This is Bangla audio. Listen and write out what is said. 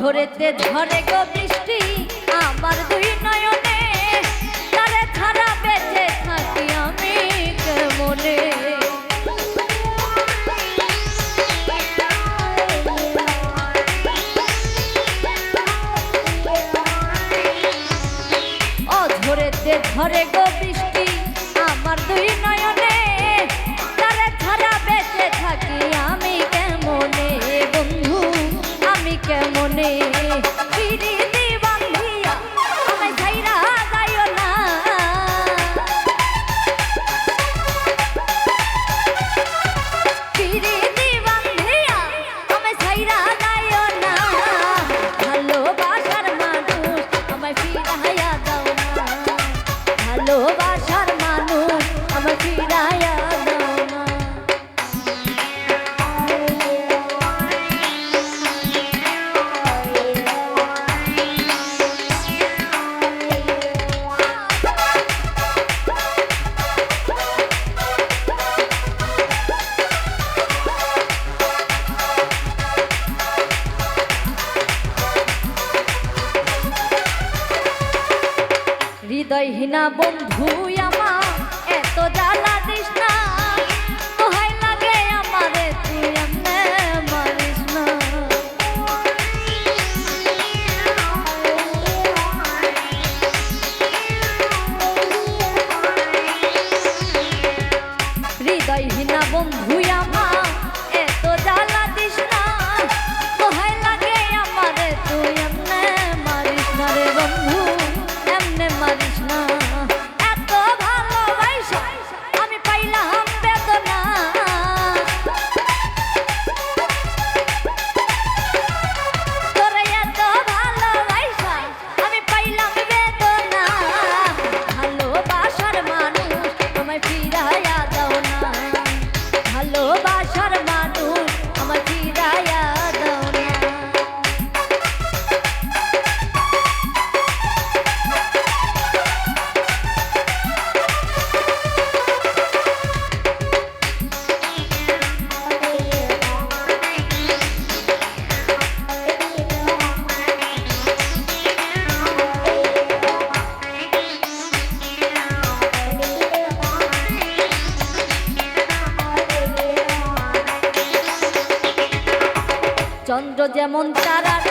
ঝরেতে ধরে গো বৃষ্টি, আমার দুই নয়নে, তারে ছাড়া বেঁচে থাকি আমি কেমনে? ঝরেতে ধরে গো বৃষ্টি হৃদয়হীনা বন্ধু আমার। যেমন তারার